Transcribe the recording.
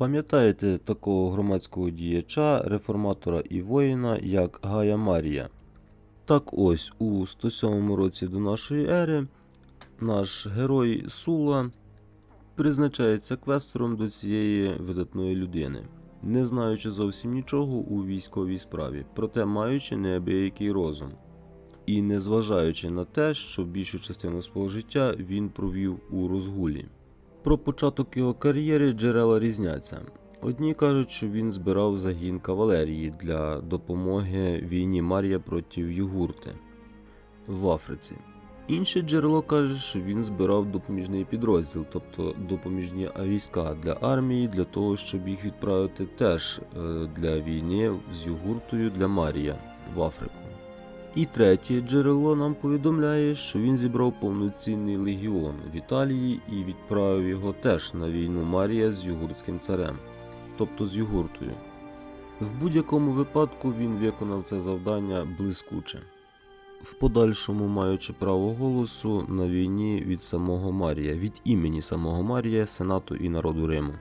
Пам'ятаєте такого громадського діяча, реформатора і воїна, як Гая Марія? Так ось, у 107 році до нашої ери наш герой Сула призначається квестором до цієї видатної людини, не знаючи зовсім нічого у військовій справі, проте маючи неабиякий розум. І незважаючи на те, що більшу частину свого життя він провів у розгулі. Про початок його кар'єри джерела різняться. Одні кажуть, що він збирав загін кавалерії для допомоги війні Марія проти Югурти в Африці. Інше джерело каже, що він збирав допоміжний підрозділ, тобто допоміжні війська для армії, для того, щоб їх відправити теж е, для війни з Югуртою для Марія в Африку. І третє джерело нам повідомляє, що він зібрав повноцінний легіон в Італії і відправив його теж на війну Марія з югуртським царем, тобто з Югуртою. В будь-якому випадку він виконав це завдання блискуче, в подальшому маючи право голосу на війні від самого Марія, від імені самого Марія, Сенату і народу Риму.